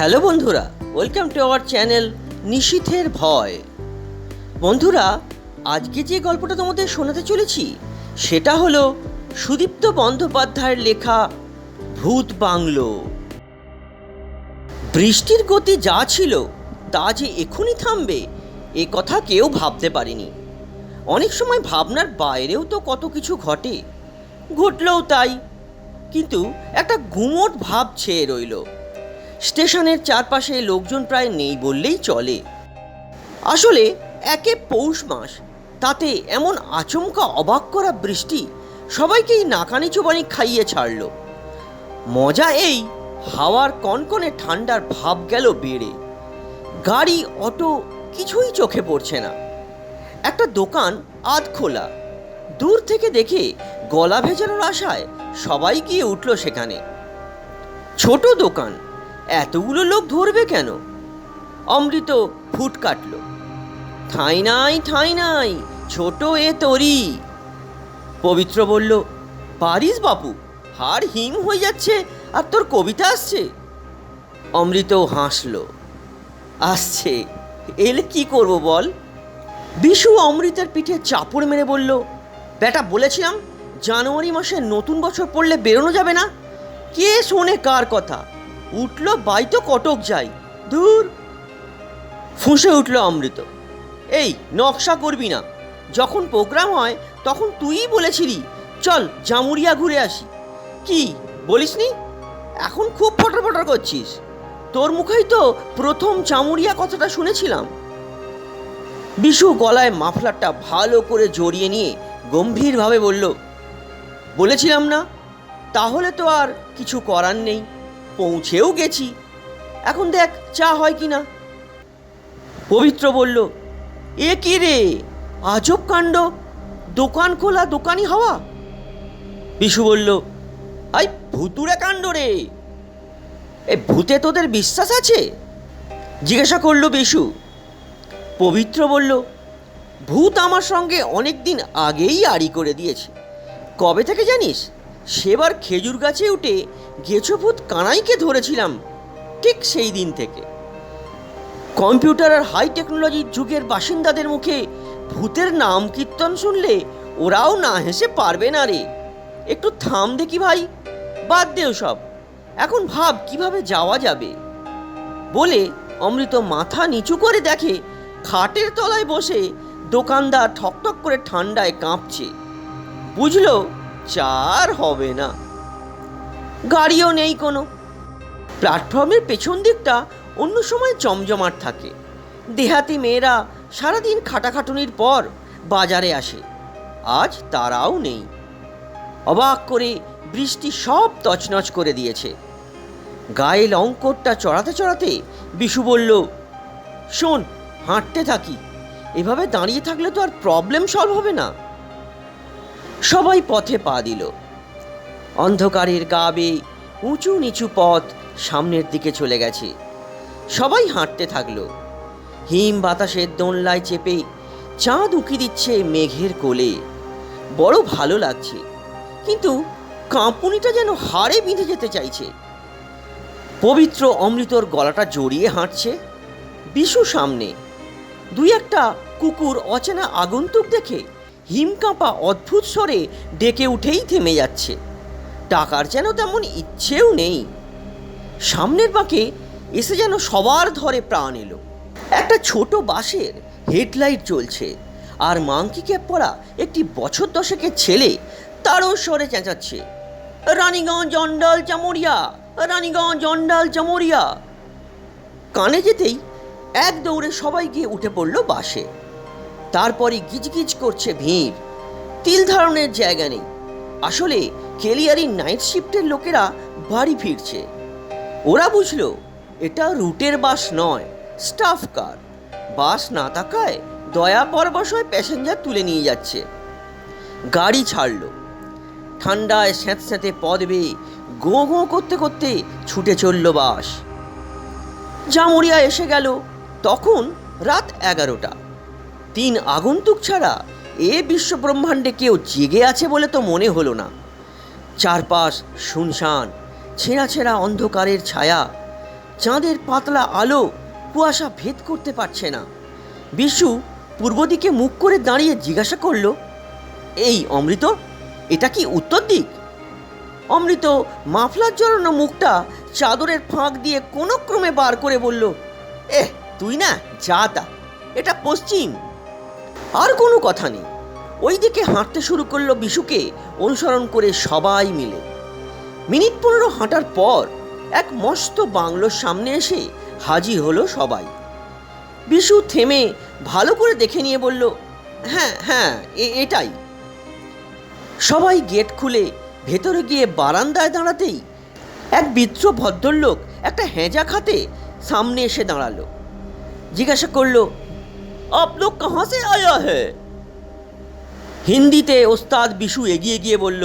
Hello বন্ধুরা, welcome to our channel নিশীথের ভয়। বন্ধুরা, আজকে যে গল্পটা তোমাদের শোনাতে চলেছি, সেটা হলো সুদীপ্ত বন্দ্যোপাধ্যায়ের লেখা ভূত বাংলো। বৃষ্টির গতি যা ছিল, তা যে এখনই থামবে, এ কথা কেউ ভাবতে পারেনি। অনেক সময় ভাবনার বাইরেও তো কত কিছু ঘটে। ঘটলেও তাই, কিন্তু একটা গুমোট ভাব ছেয়ে রইল। স্টেশনের চারপাশে লোকজন প্রায় নেই বললেই চলে। আসলে একে পৌষ মাস, তাতে এমন আচমকা অবাক করা বৃষ্টি সবাইকেই নাকানি চোবানি খাইয়ে ছাড়ল। মজা এই, হাওয়ার কনকনে ঠান্ডার ভাব গেল বেড়ে। গাড়ি, অটো কিছুই চোখে পড়ছে না। একটা দোকান আধ খোলা। দূর থেকে দেখে গলা ভেজানোর আশায় সবাই গিয়ে উঠল সেখানে। ছোট দোকান এতগুলো লোক ধরবে কেন? অমৃত ফুট কাটল। ঠাঁই নাই ঠাঁই নাই, ছোট এ তরি। পবিত্র বলল, পারিস বাপু, হাড় হিম হয়ে যাচ্ছে আর তোর কবিতা আসছে। অমৃত হাসল, আসছে, এলে কি করব বল? বিশু অমৃতের পিঠে চাপড় মেরে বলল, বেটা, বলেছিলাম জানুয়ারি মাসে নতুন বছর পড়লে বেরোনো যাবে না? কে শোনে কার কথা? উঠল বাই তো কটক যাই, ধুর। ফুঁসে উঠল অমৃত। এই, নকশা করবি না। যখন প্রোগ্রাম হয়, তখন তুইই বলেছিলি, চল জামুরিয়া ঘুরে আসি। কি, বলিসনি? এখন খুব ফটর ফটর করছিস। তোর মুখেই তো প্রথম জামুরিয়া কথাটা শুনেছিলাম। বিশু গলায় মাফলারটা ভালো করে জড়িয়ে নিয়ে গম্ভীরভাবে বলল, বলেছিলাম না, তাহলে তো আর কিছু করার নেই। পৌঁছেও গেছি। এখন দেখ, চা হয় কি না পবিত্র বলল, এ কি রে? আজব কাণ্ড। দোকান খোলা দোকানি হওয়া। বিশু বলল, আই ভুতুরে কাণ্ড রে। এ, ভূতে তোদের বিশ্বাস আছে? জিজ্ঞাসা করল বিশু। পবিত্র বলল, ভূত আমার সঙ্গে অনেক দিন আগেই আড়ি করে দিয়েছে। কবে থেকে জানিস? সেবার খেজুর গাছে উঠে গেছো ভূত কানাইকে ধরেছিলাম, ঠিক সেই দিন থেকে। কম্পিউটার আর হাই টেকনোলজির যুগের বাসিন্দাদের মুখে ভূতের নাম কীর্তন শুনলে ওরাও না হেসে পারবে না রে। একটু থাম দেখি ভাই, বাদ দেও সব, এখন ভাব কীভাবে যাওয়া যাবে? বলে অমৃত মাথা নিচু করে দেখে খাটের তলায় বসে দোকানদার ঠকঠক করে ঠান্ডায় কাঁপছে। বুঝলো চার হবে না। গাড়িও নেই কোনো। প্ল্যাটফর্মের পেছন দিকটা অন্য সময় জমজমাট থাকে। দেহাতি মেয়েরা সারাদিন খাটাখাটুনির পর বাজারে আসে। আজ তারাও নেই। অবাক করে বৃষ্টি সব তছনছ করে দিয়েছে। গায়ে লঙ্করটা চড়াতে চড়াতে বিশু বলল, শোন, হাঁটতে থাকি। এভাবে দাঁড়িয়ে থাকলে তো আর প্রবলেম সলভ হবে না। সবাই পথে পা দিল। অন্ধকারের গা বেয়ে উঁচু নিচু পথ সামনের দিকে চলে গেছে। সবাই হাঁটতে থাকল। হিম বাতাসের দোনলায় চেপে চাঁদ উকি দিচ্ছে মেঘের কোলে। বড় ভালো লাগছে, কিন্তু কাঁপুনিটা যেন হাড়ে বিঁধে যেতে চাইছে। পবিত্র অমৃতর গলাটা জড়িয়ে হাঁটছে। বিশু সামনে, দুই একটা কুকুর অচেনা আগন্তুক দেখে হিমকাঁপা অদ্ভুত স্বরে ডেকে উঠেই থেমে যাচ্ছে। টাকার যেন তেমন ইচ্ছেও নেই। সামনের বাঁকে এসে যেন সবার ধরে প্রাণ এলো। একটা ছোট বাসের হেডলাইট জ্বলছে আর মাংকি ক্যাপ পরা একটি বছর দশকের ছেলে তারও স্বরে চেঁচাচ্ছে। রানীগঞ্জ অন্ডাল চামড়িয়া, রানীগঞ্জ অন্ডাল চামড়িয়া। কানে যেতেই এক দৌড়ে সবাই গিয়ে উঠে পড়ল বাসে তারপরে গিজগিজ করছে ভিড়। তিল ধারণের জায়গা নেই। আসলে কেলিয়ারি নাইট শিফটের লোকেরা বাড়ি ফিরছে। ওরা বুঝলো, এটা রুটের বাস নয়, স্টাফ কার। বাস না তাকায় দয়া পরবশয় প্যাসেঞ্জার তুলে নিয়ে যাচ্ছে। গাড়ি ছাড়লো। ঠান্ডায় স্যাঁতস্যাঁতে পদ বেয়ে গোঁ গোঁ করতে করতে ছুটে চলল বাস। জামুরিয়া এসে গেল, তখন রাত এগারোটা। তিন আগন্তুক ছাড়া এ বিশ্বব্রহ্মাণ্ডে কেউ জেগে আছে বলে তো মনে হলো না। চারপাশ শুনশান ছেঁড়া ছেঁড়া অন্ধকারের ছায়া, চাঁদের পাতলা আলো কুয়াশা ভেদ করতে পারছে না। বিশু পূর্ব দিকে মুখ করে দাঁড়িয়ে জিজ্ঞাসা করল, এই অমৃত, এটা কি উত্তর দিক? অমৃত মাফলার জড়ানো মুখটা চাদরের ফাঁক দিয়ে কোনো ক্রমে বার করে বলল, এহ, তুই না যা তা, এটা পশ্চিম। আর কোনো কথা নেই। ওই দিকে হাঁটতে শুরু করল বিশুকে, অনুসরণ করে সবাই মিলে। মিনিট পনেরো হাঁটার পর এক মস্ত বাংলোর সামনে এসে হাজির হলো সবাই। বিশু থেমে ভালো করে দেখে নিয়ে বলল হ্যাঁ হ্যাঁ এটাই। সবাই গেট খুলে ভেতরে গিয়ে বারান্দায় দাঁড়াতেই এক বিদ্র ভদ্রলোক একটা হেঁজা খাতে সামনে এসে দাঁড়াল। জিজ্ঞাসা করল আপ লোক কাহা সে আয়া হ্যাঁ হিন্দিতে ওস্তাদ বিশু এগিয়ে গিয়ে বলল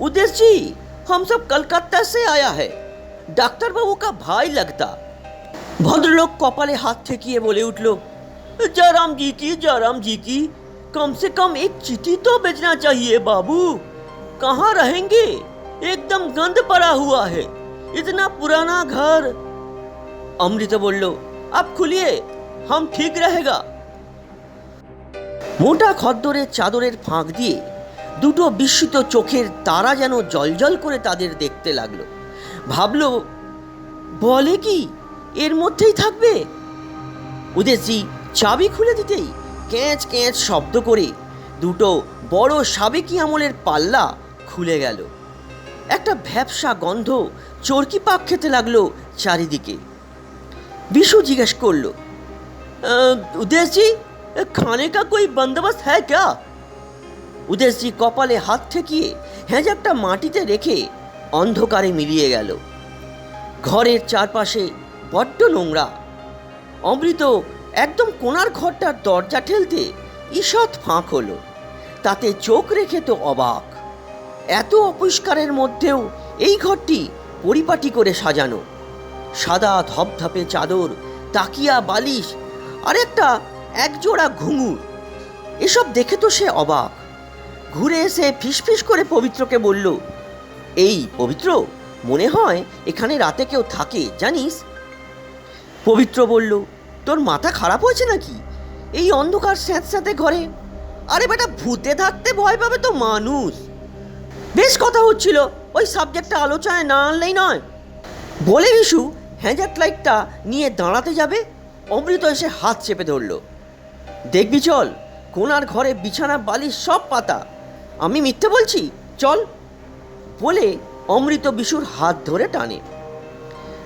उदेश जी हम सब कलकत्ता से आया है ডাক্তার বাবু কা ভাই লাগতা ভদ্রলোক কপালে হাত ঠেকিয়ে বলে উঠল जयराम जी की जयराम जी की कम से कम एक चिट्ठी तो भेजना चाहिए बाबू कहाँ रहेंगे एकदम गंद पड़ा हुआ है इतना पुराना घर अमृत बोलो आप खुलिए हम ठीक रहेगा মোটা খদ্দরের চাদরের ফাঁক দিয়ে দুটো বিস্মিত চোখের তারা যেন জলজল করে তাদের দেখতে লাগল। ভাবল, বলে কি এর মধ্যেই থাকবে? ওদের চাবি খুলে দিতেই ক্যাঁচ ক্যাঁচ শব্দ করে দুটো বড় সাবেকি আমলের পাল্লা খুলে গেল। একটা ভ্যাবসা গন্ধ চরকি পাক খেতে লাগল চারিদিকে। বিশু জিজ্ঞেস করল উদেশজি खाने का कोई बंदोबस्त है क्या উদেশ জি কপালে হাত ঠেকিয়ে হেঁজাকটা মাটিতে রেখে অন্ধকারে মিলিয়ে গেল ঘরের চারপাশে বড্ড নোংরা অমৃত একদম কোনার ঘরটার দরজা ঠেলতে ঈষৎ ফাঁক হলো তাতে চোখ রেখে তো অবাক এত অপরিষ্কারের মধ্যেও এই ঘরটি পরিপাটি করে সাজানো সাদা ধপধপে চাদর তাকিয়া বালিশ আর একটা একজোড়া ঘুঙুর। এসব দেখে তো সে অবাক। ঘুরে এসে ফিসফিস করে পবিত্রকে বলল, এই পবিত্র, মনে হয় এখানে রাতে কেউ থাকে, জানিস? পবিত্র বলল, তোর মাথা খারাপ হয়েছে নাকি? এই অন্ধকার স্যাঁতস্যাঁতে ঘরে? আরে বেটা, ভূতে থাকতে ভয় পাবে তো মানুষ। বেশ কথা হচ্ছিল, ওই সাবজেক্টটা আলোচনায় না আনলেই নয়। বলে বিশু হ্যাজার লাইটটা নিয়ে দাঁড়াতে যাবে? অমৃত এসে হাত চেপে ধরল। দেখবি চল, কোনার ঘরে বিছানা, বালিশ, সব পাতা। আমি মিথ্যে বলছি? চল। বলে অমৃত বিশুর হাত ধরে টানে।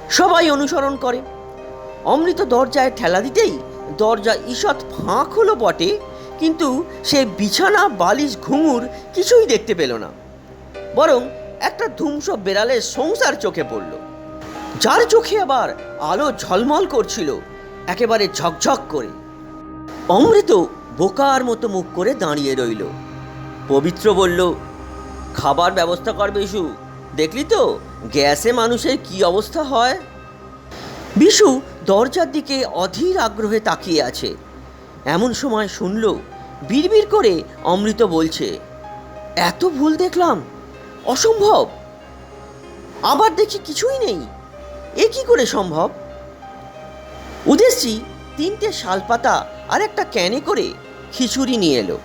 সবাই অনুসরণ করে। অমৃত দরজায় ঠেলা দিতেই দরজা ঈষৎ ফাঁক হলো বটে, কিন্তু সে বিছানা, বালিশ, ঘুঙুর কিছুই দেখতে পেল না। বরং একটা ধুমস বেড়ালের সংসার চোখে পড়ল। যার চোখে আবার আলো ঝলমল করছিল, একেবারে ঝকঝক করে। অমৃত বোকার মতো মুখ করে দাঁড়িয়ে রইল। পবিত্র বলল, খাবার ব্যবস্থা কর বিশু। দেখলি তো, গ্যাসে মানুষের কি অবস্থা হয়? বিশু দরজার দিকে অধীর আগ্রহে তাকিয়ে আছে। এমন সময় শুনল, বিড়বিড় করে অমৃত বলছে, এত ভুল দেখলাম, অসম্ভব। আবার দেখি কিছুই নেই। এ কি করে সম্ভব? উদেশি তিনটে শালপাতা আর একটা ক্যানে করে খিচুড়ি নিয়ে এলো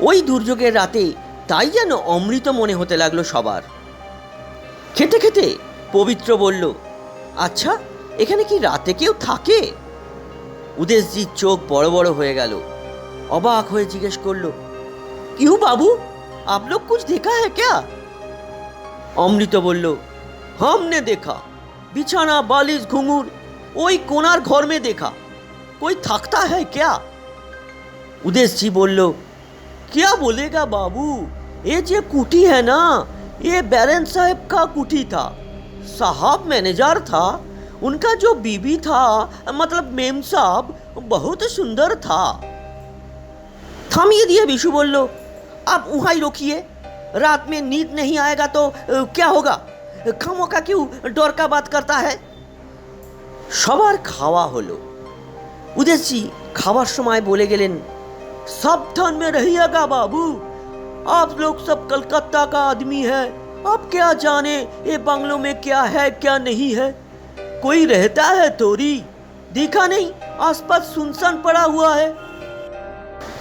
ওই দুর্যোগের রাতে তাই যেন অমৃত মনে হতে লাগলো সবার খেতে খেতে পবিত্র বলল আচ্ছা এখানে কি রাতে কেউ থাকে উদেশজির চোখ বড় বড় হয়ে গেল অবাক হয়ে জিজ্ঞেস করলো কিউ বাবু आप लोग कुछ देखा है क्या অমৃত বলল हमने देखा बिछाना बालिश घुंघूर ওই কোনার ঘর में देखा कोई थकता है क्या उदेश जी बोल क्या बोलेगा बाबू ये जो कुटी है ना ये बैरन साहब का कुटी था साहब मैनेजर था उनका जो बीबी था मतलब मेम साहब बहुत सुंदर था थामिए दिए विशु बोल आप वहाँ ही रोकिए रात में नींद नहीं आएगा तो अ, क्या होगा खामो का क्यों डर का बात करता है সবার খাওয়া হলো উদেশজি খাওয়ার সময় বলে গেলেন सावधान में रहिएगा बाबू आप लोग सब कलकत्ता का आदमी है आप क्या जाने ये बंगलों में क्या है क्या नहीं है कोई रहता है तोरी देखा नहीं आसपास सुनसान पड़ा हुआ है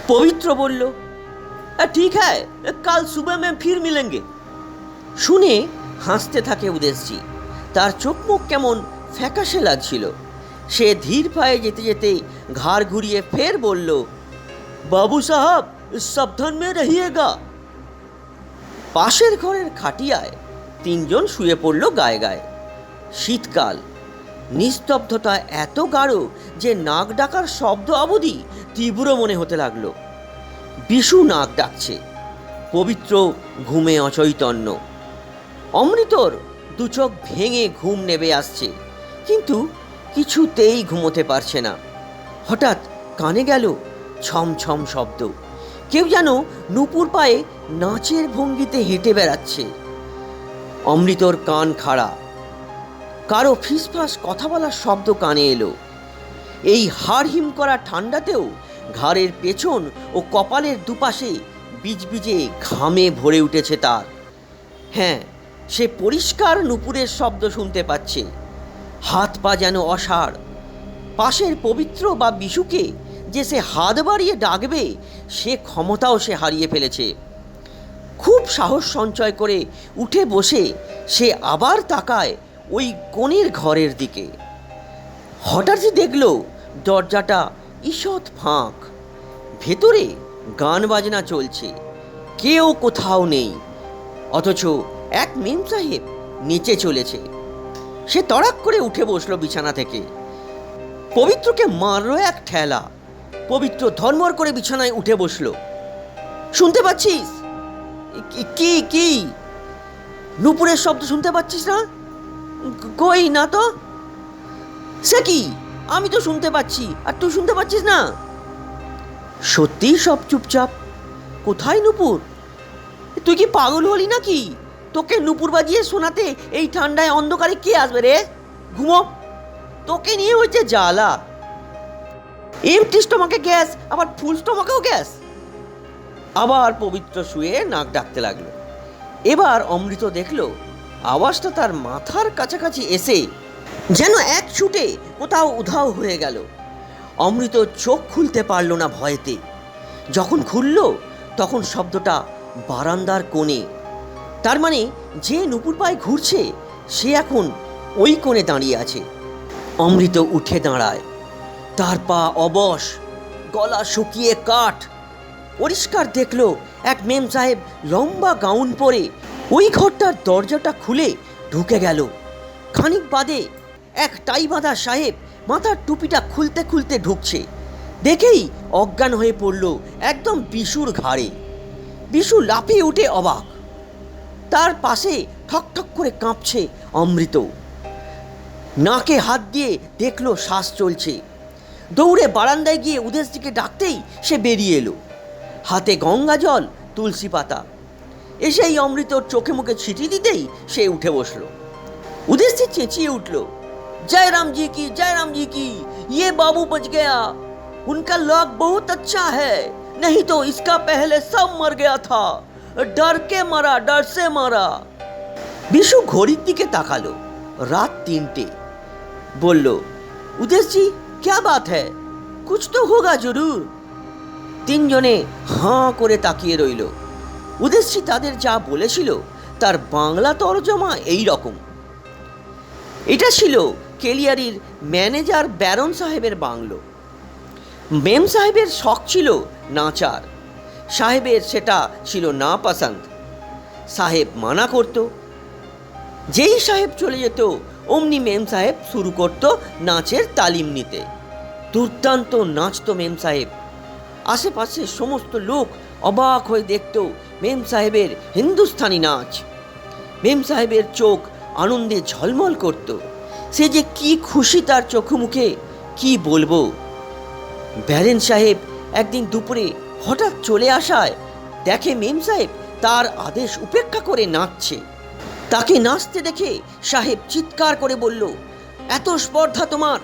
পবিত্র বলল "আ, ঠিক হ্যায় কাল সুবহ में फिर मिलेंगे শুনে হাসতে থাকে উদেশজি তার চোখ মুখ কেমন ফ্যাকাশে লাগছিল সে ধীর পায়ে যেতে যেতে ঘাড় ঘুরিয়ে ফের বলল, বাবু সাহাব, সাবধান মে রহিয়েগা। পাশের ঘরের খাটিয়ায় তিনজন শুয়ে পড়ল গায়ে গায়ে। শীতকাল। নিস্তব্ধতা এত গাঢ় যে নাক ডাকার শব্দ অবধি তীব্র মনে হতে লাগল। বিশু নাক ডাকছে। পবিত্র ঘুমে অচৈতন্য। অমৃতর দু চোখ ভেঙে ঘুম নেবে আসছে। কিন্তু কিছুতেই ঘুমোতে পারছে না। হঠাৎ কানে গেল ছম ছম শব্দ। কেউ যেন নুপুর পায়ে নাচের ভঙ্গিতে হেঁটে বেড়াচ্ছে। অমৃতর কান খাড়া। কারও ফিসফাস কথা বলার শব্দ কানে এলো। এই হাড় হিম করা ঠান্ডাতেও ঘাড়ের পেছন ও কপালের দুপাশে বিজবিজে ঘামে ভরে উঠেছে তার। হ্যাঁ সে পরিষ্কার নুপুরের শব্দ শুনতে পাচ্ছে। হাত পা যেন অসাড় পাশের পবিত্র বা বিশুকে যে সে হাত বাড়িয়ে ডাকবে, সে ক্ষমতাও সে হারিয়ে ফেলেছে। খুব সাহস সঞ্চয় করে উঠে বসে সে আবার তাকায় ওই কোণের ঘরের দিকে। হঠাৎই দেখল দরজাটা ঈষৎ ফাঁক। ভেতরে গান বাজনা চলছে। কেউ কোথাও নেই। অথচ এক মেম সাহেব নিচে চলেছে। সে তড়াক করে উঠে বসল বিছানা থেকে। পবিত্রকে মারলো এক ঠেলা। পবিত্র ধর্মর করে বিছানায় উঠে বসল। শুনতে পাচ্ছিস? কি- কি? নুপুরের শব্দ শুনতে পাচ্ছিস না? কই না তো? সে কি? আমি তো শুনতে পাচ্ছি, আর তুই শুনতে পাচ্ছিস না? সত্যিই সব চুপচাপ। কোথায় নুপুর? তুই কি পাগল হলি নাকি? তোকে নুপুর বাজিয়ে শোনাতে এই ঠান্ডায় অন্ধকারে কে আসবে রে? ঘুমো। তোকে নিয়ে হয়েছে জ্বালা। এমটি স্টোমাকে গ্যাস, আবার ফুল স্টোমাকেও গ্যাস। আবার পবিত্র শুয়ে নাক ডাকতে লাগল। এবার অমৃত দেখল, আওয়াজটা তার মাথার কাছাকাছি এসে যেন এক ছুটে কোথাও উধাও হয়ে গেল। অমৃত চোখ খুলতে পারল না ভয়েতে। যখন খুলল, তখন শব্দটা বারান্দার কোণে তার মানে যে নুপুর পায়ে ঘুরছে, সে এখন ওই কোণে দাঁড়িয়ে আছে। অমৃত উঠে দাঁড়ায়। তার পা অবশ, গলা শুকিয়ে কাঠ। পরিষ্কার দেখল এক মেম সাহেব লম্বা গাউন পরে ওই ঘরটার দরজাটা খুলে ঢুকে গেল। খানিক বাদে এক টাই বাঁধা সাহেব মাথার টুপিটা খুলতে খুলতে ঢুকছে। দেখেই অজ্ঞান হয়ে পড়ল একদম বিশুর ঘাড়ে। বিশু লাফিয়ে উঠে অবাক। তার পাশে ঠক ঠক করে কাঁপছে অমৃত নাকে হাত দিয়ে দেখলো শ্বাস চলছে দৌড়ে বারান্দায় গিয়ে উদেশটিকে ডাকতেই সে বেরিয়ে এলো হাতে গঙ্গা জল তুলসী পাতা এসেই অমৃতর চোখে মুখে ছিটি দিতেই সে উঠে বসলো উদেশটি চেঁচিয়ে উঠল जय राम जी की जय राम जी की ये बाबू बच गया उनका लॉक बहुत अच्छा है नहीं तो इसका पहले सब मर गया था ডারকে মারা ডারসে মারা। বিশু ঘড়ির দিকে তাকালো, রাত তিনটে। বলল, উদেশজি, ক্যা বাত হ্যায়? কুছ তো হোগা জরুর? তিনজনে হাঁ করে তাকিয়ে রইল। উদেশজি তাদের যা বলেছিল, তার বাংলা তরজমা এই রকম। এটা ছিল কেলিয়ারির ম্যানেজার ব্যারন সাহেবের বাংলো। মেম সাহেবের শখ ছিল নাচার। সাহেবের সেটা ছিল না পছন্দ। সাহেব মানা করত। যেই সাহেব চলে যেত, অমনি মেম সাহেব শুরু করত নাচের তালিম নিতে। দুর্দান্ত নাচতো মেম সাহেব। আশেপাশে সমস্ত লোক অবাক হয়ে দেখত মেম সাহেবের হিন্দুস্তানি নাচ। মেম সাহেবের চোখ আনন্দে ঝলমল করত। সে যে কি খুশি তার চোখে মুখে কি বলব? ব্যারেন সাহেব একদিন দুপুরে হঠাৎ চলে আসায় দেখে মেম সাহেব তার আদেশ উপেক্ষা করে নাচছে। তাকে নাচতে দেখে সাহেব চিৎকার করে বলল, এত স্পর্ধা তোমার।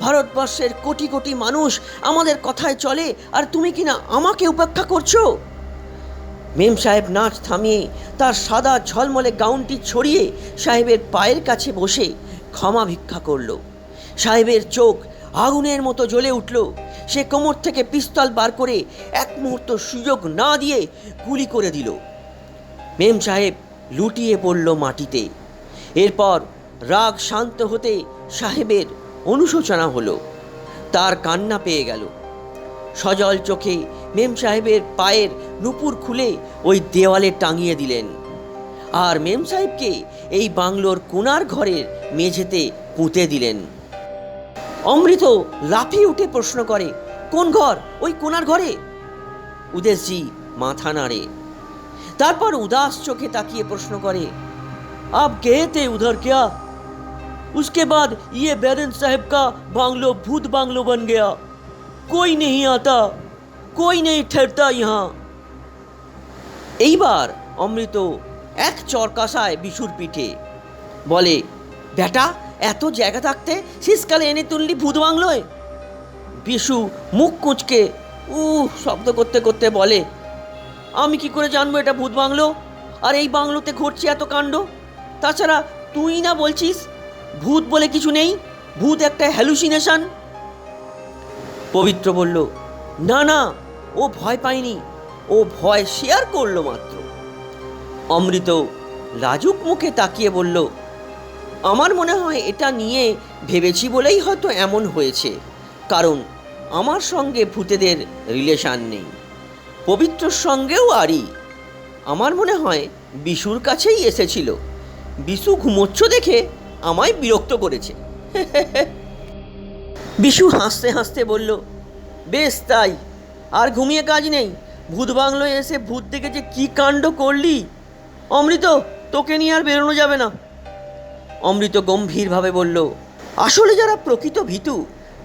ভারতবর্ষের কোটি কোটি মানুষ আমাদের কথায় চলে, আর তুমি কিনা আমাকে উপেক্ষা করছ? মেম সাহেব নাচ থামিয়ে তার সাদা ঝলমলে গাউনটি ছড়িয়ে সাহেবের পায়ের কাছে বসে ক্ষমা ভিক্ষা করল। সাহেবের চোখ আগুনের মতো জ্বলে উঠল। সে কোমর থেকে পিস্তল বার করে এক মুহূর্ত সুযোগ না দিয়ে গুলি করে দিল। মেম সাহেব লুটিয়ে পড়ল মাটিতে। এরপর রাগ শান্ত হতে সাহেবের অনুশোচনা হলো। তার কান্না পেয়ে গেল। সজল চোখে মেম সাহেবের পায়ের নুপুর খুলে ওই দেওয়ালে টাঙিয়ে দিলেন। আর মেম সাহেবকে এই বাংলোর কোনার ঘরের মেঝেতে পুঁতে দিলেন। অমৃত লাফিয়ে উঠে প্রশ্ন করে কোন ঘর ওই কোনার ঘরে উদেশজি মাথা নাড়ে তারপর উদাস চোখে তাকিয়ে প্রশ্ন করে আপ গয়ে थे उधर क्या उसके बाद ये बैरन साहब का बांग्लो भूत बांग्लो बन गया कोई नहीं आता कोई नहीं ठहरता यहाँ এইবার অমৃত এক চরকাশায় বিশুর পিঠে বলে বেটা এত জায়গা থাকতে শীতকালে এনে তুললি ভূত বাংলোয়? বিশু মুখ কুঁচকে উ শব্দ করতে করতে বলে, আমি কি করে জানব এটা ভূত বাংলো? আর এই বাংলোতে ঘটছে এত কাণ্ড? তাছাড়া তুই না বলছিস, ভূত বলে কিছু নেই? ভূত একটা হ্যালুসিনেশন পবিত্র বলল, না না, ও ভয় পায়নি। ও ভয় শেয়ার করল মাত্র। অমৃত লাজুক মুখে তাকিয়ে বলল আমার মনে হয় এটা নিয়ে ভেবেছি বলেই হয়তো এমন হয়েছে। কারণ আমার সঙ্গে ভূতেদের রিলেশান নেই। পবিত্রর সঙ্গেও আরই। আমার মনে হয় বিশুর কাছেই এসেছিল। বিশু ঘুমোচ্ছ দেখে আমায় বিরক্ত করেছে। বিশু হাসতে হাসতে বলল, বেশ তাই, আর ঘুমিয়ে কাজ নেই। ভূত বাংলোয় এসে ভূত দেখে যে কী কাণ্ড করলি? অমৃত, তোকে নিয়ে আর বেরোনো যাবে না। অমৃত গম্ভীরভাবে বলল, আসলে যারা প্রকৃত ভীতু,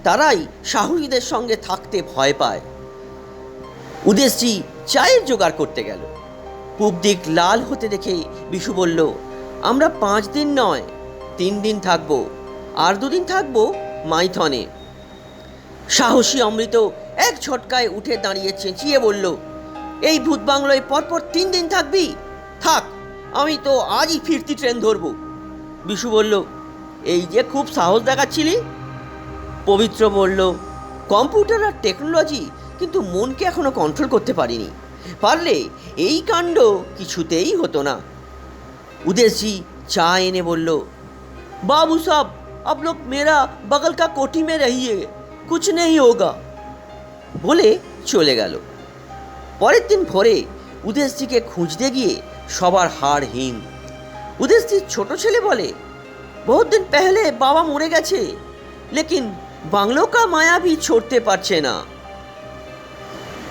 তারাই সাহসীদের সঙ্গে থাকতে ভয় পায়। উদেশজি চায়ের জোগাড় করতে গেল। পূব দিক লাল হতে দেখে বিশু বলল, আমরা পাঁচ দিন নয়, তিন দিন থাকব, আর দুদিন থাকব মাইথনে। সাহসী অমৃত এক ঝটকায় উঠে দাঁড়িয়ে চেঁচিয়ে বলল, এই ভূত বাংলোয় পরপর তিন দিন থাকবি? থাক, আমি তো আজই ফিরতি ট্রেন ধরবো। বিশু বলল, এই যে খুব সাহস দেখাচ্ছিলি? পবিত্র বলল, কম্পিউটার আর টেকনোলজি কিন্তু মনকে এখনও কন্ট্রোল করতে পারিনি। পারলে এই কাণ্ড কিছুতেই হতো না। উদেশি চা এনে বলল, বাবু সাহ আপ লোক মেরা বগল কা কোটি মে রহিয়ে, কুছ নেই হোগা? বলে চলে গেল। পরের দিন ভরে উদেশজিকে খুঁজতে গিয়ে সবার হাড় হিম। উদেশজির ছোট ছেলে বলে। বহুত দিন পেহলে বাবা মরে গেছে, লেকিন বাংলো কা মায়া ভি ছড়তে পারছে না।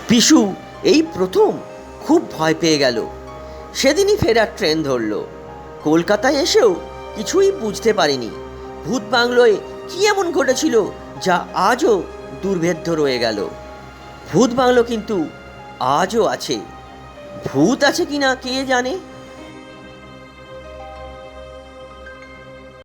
পিসু এই প্রথম খুব ভয় পেয়ে গেল। সেদিনই ফেরার ট্রেন ধরল। কলকাতায় এসেও কিছুই বুঝতে পারিনি। ভূত বাংলোয় কি এমন ঘটেছিল যা আজও দুর্ভেদ্য রয়ে গেল। ভূত বাংলো কিন্তু আজও আছে। ভূত আছে কিনা কে জানে?